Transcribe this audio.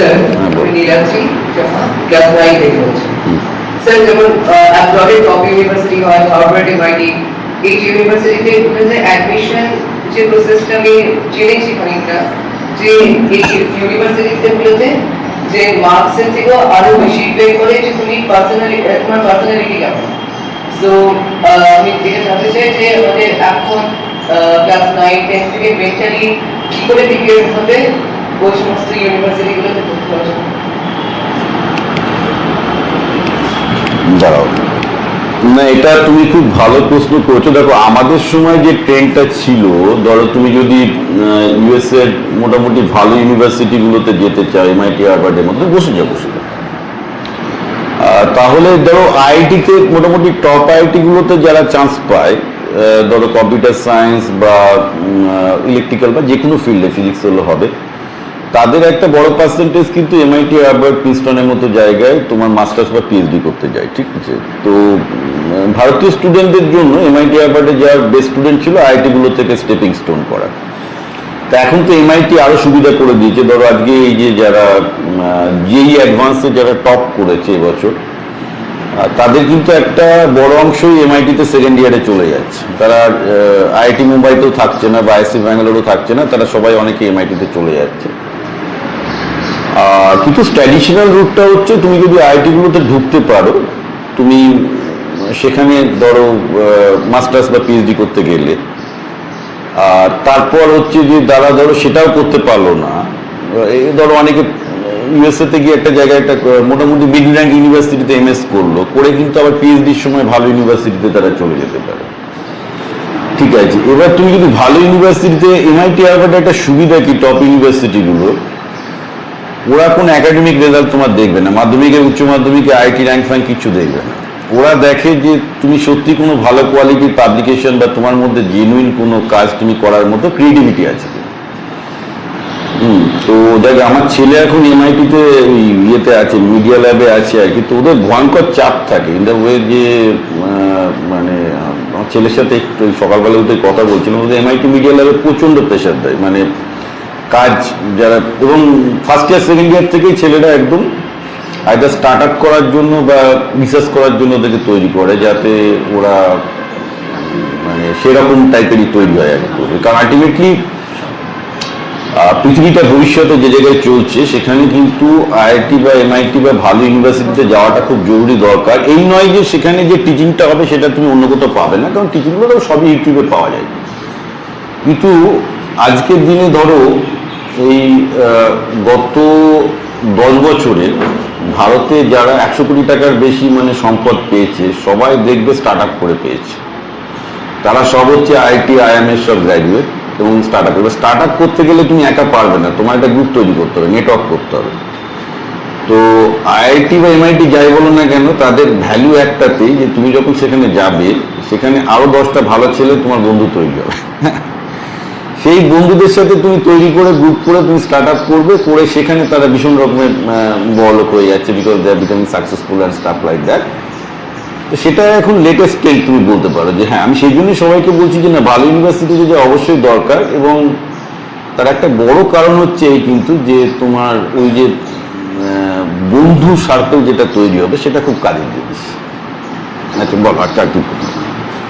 Sir বল। আমি নীলাঞ্জি class nine থেকে বলছি স্যার যেমন অ্যাব্রডের টপ ইউনিভার্সিটি হয় হার্ভার্ড এমআইটি এই ইউনিভার্সিটিতে যে অ্যাডমিশন যে প্রসেসটা আমি জেনেছি খানিকটা যে এই ইউনিভার্সিটিতে যে মার্কসের থেকেও আরও বেশি পে করে যে তুমি পার্সোনালি তোমার পার্সোনালিটি কেমন। সো আমি যেটা জানতে চাই যে আমাদের এখন ক্লাস নাইন টেন থেকে মেন্টালি কি করে প্রিপেয়ার হবে দাঁড়াও। না, এটা তুমি খুব ভালো প্রশ্ন করছ। দেখো, আমাদের সময় যে ছিল, ধরো তুমি যদি মোটামুটি ভালো ইউনিভার্সিটিগুলোতে যেতে চাও এমআইটি মধ্যে, বসে যাও, বসে তাহলে ধরো মোটামুটি টপ আইআইটিগুলোতে যারা চান্স পায় ধরো কম্পিউটার সায়েন্স বা ইলেকট্রিক্যাল বা যে কোনো ফিল্ডে ফিজিক্স হলে হবে তাদের একটা বড় পার্সেন্টেজ কিন্তু এমআইটি হার্ভার্ড প্রিন্সটনের মতো জায়গায় তোমার মাস্টার্স বা পিএইচডি করতে যায়, ঠিক আছে? তো ভারতীয় স্টুডেন্টদের জন্য এমআইটি হার্ভার্ডে যারা বেস্ট স্টুডেন্ট ছিল আইআইটিগুলো থেকে স্টেপিং স্টোন করা। তা এখন তো এমআইটি আরও সুবিধা করে দিয়েছে। ধরো আজকে এই যে যারা জেই অ্যাডভান্সে যারা টপ করেছে এবছর তাদের কিন্তু একটা বড় অংশই এমআইটিতে সেকেন্ড ইয়ারে চলে যাচ্ছে। তারা আইআইটি মুম্বাইতেও থাকছে না বা আইসি ব্যাঙ্গালোরও থাকছে না, তারা সবাই অনেকে এমআইটিতে চলে যাচ্ছে। আর কিন্তু ট্র্যাডিশনাল রুটটা হচ্ছে তুমি যদি আইআইটিগুলোতে ঢুকতে পারো, তুমি সেখানে ধরো মাস্টার্স বা পিএইচডি করতে গেলে। আর তারপর হচ্ছে যে যারা ধরো সেটাও করতে পারল না ধরো অনেকে ইউএসএ তে গিয়ে একটা জায়গায় একটা মোটামুটি মিড র্যাঙ্ক ইউনিভার্সিটিতে এমএস করল, করে কিন্তু আবার পিএইচডির সময় ভালো ইউনিভার্সিটিতে তারা চলে যেতে পারে। ঠিক আছে, এবার তুমি যদি ভালো ইউনিভার্সিটিতে এমআইটি হার্ভার্ড একটা সুবিধা কি টপ ইউনিভার্সিটিগুলো ওরা কোন একাডেমিক রেজাল্ট তোমার দেখবে না। মাধ্যমিকে উচ্চ মাধ্যমিকে আইটি র্যাঙ্ক ফ্যাঙ্ক কিছু দেখবে না। ওরা দেখে যে তুমি সত্যি কোনো ভালো কোয়ালিটির পাবলিকেশন বা তোমার মধ্যে জেনুইন কোনো কাজ তুমি করার মতো ক্রিয়েটিভিটি আছে। হুম, তো দেখ, আমার ছেলে এখন এমআইটিতে ওই ইয়েতে আছে মিডিয়া ল্যাবে আছে আর কি। তো ওদের ভয়ঙ্কর চাপ থাকে। ইন দ্য ওয়ে যে মানে আমার ছেলের সাথে একটু সকালবেলা উঠে কথা বলছিলাম, ওদের এমআইটি মিডিয়া ল্যাবে প্রচণ্ড প্রেশার দেয়। মানে কাজ যারা, এবং ফার্স্ট ইয়ার সেকেন্ড ইয়ার থেকেই ছেলেরা একদম আইদার স্টার্ট আপ করার জন্য বা রিসার্চ করার জন্য ওদেরকে তৈরি করে, যাতে ওরা মানে সেরকম টাইপেরই তৈরি হয় আর কি কারণ আলটিমেটলি পৃথিবীটা ভবিষ্যতে যে জায়গায় চলছে, সেখানে কিন্তু আইআইটি বা এমআইটি বা ভালো ইউনিভার্সিটিতে যাওয়াটা খুব জরুরি দরকার। এই নয় যে সেখানে যে টিচিংটা হবে, সেটা তুমি অন্য কোথাও পাবে না, কারণ টিচিংগুলো তো সবই ইউটিউবে পাওয়া যায়। কিন্তু আজকের দিনে ধরো এই গত দশ বছরে ভারতে যারা একশো কোটি টাকার বেশি মানে সম্পদ পেয়েছে, সবাই দেখবে স্টার্ট করে পেয়েছে। তারা সব হচ্ছে আইটি আইএমএস সব গ্র্যাজুয়েট এবং স্টার্ট আপ এবার স্টার্ট আপ করতে গেলে তুমি একা পারবে না, তোমার একটা গ্রুপ তৈরি করতে হবে নেটওয়ার্ক করতে হবে। তো আইআইটি বা এমআইটি যাই বলো না কেন, তাদের ভ্যালু একটাতেই যে তুমি যখন সেখানে যাবে, সেখানে আরও দশটা ভালো ছেলে তোমার বন্ধু তৈরি হবে। সেই বন্ধুদের সাথে তুমি তৈরি করে গ্রুপ করে তুমি স্টার্ট আপ করবে, করে সেখানে তারা ভীষণ রকমের বড় লোক হয়ে যাচ্ছে because they are becoming successful and stuff like that তো সেটা এখন লেটেস্ট ট্রেন্ড তুমি বলতে পারো যে হ্যাঁ আমি সেই জন্যই সবাইকে বলছি যে না ভালো ইউনিভার্সিটিতে যে অবশ্যই দরকার এবং তার একটা বড় কারণ হচ্ছে এই কিন্তু যে তোমার ওই যে বন্ধু সার্কেল যেটা তৈরি হবে সেটা খুব কাজের জিনিস। আচ্ছা বল কি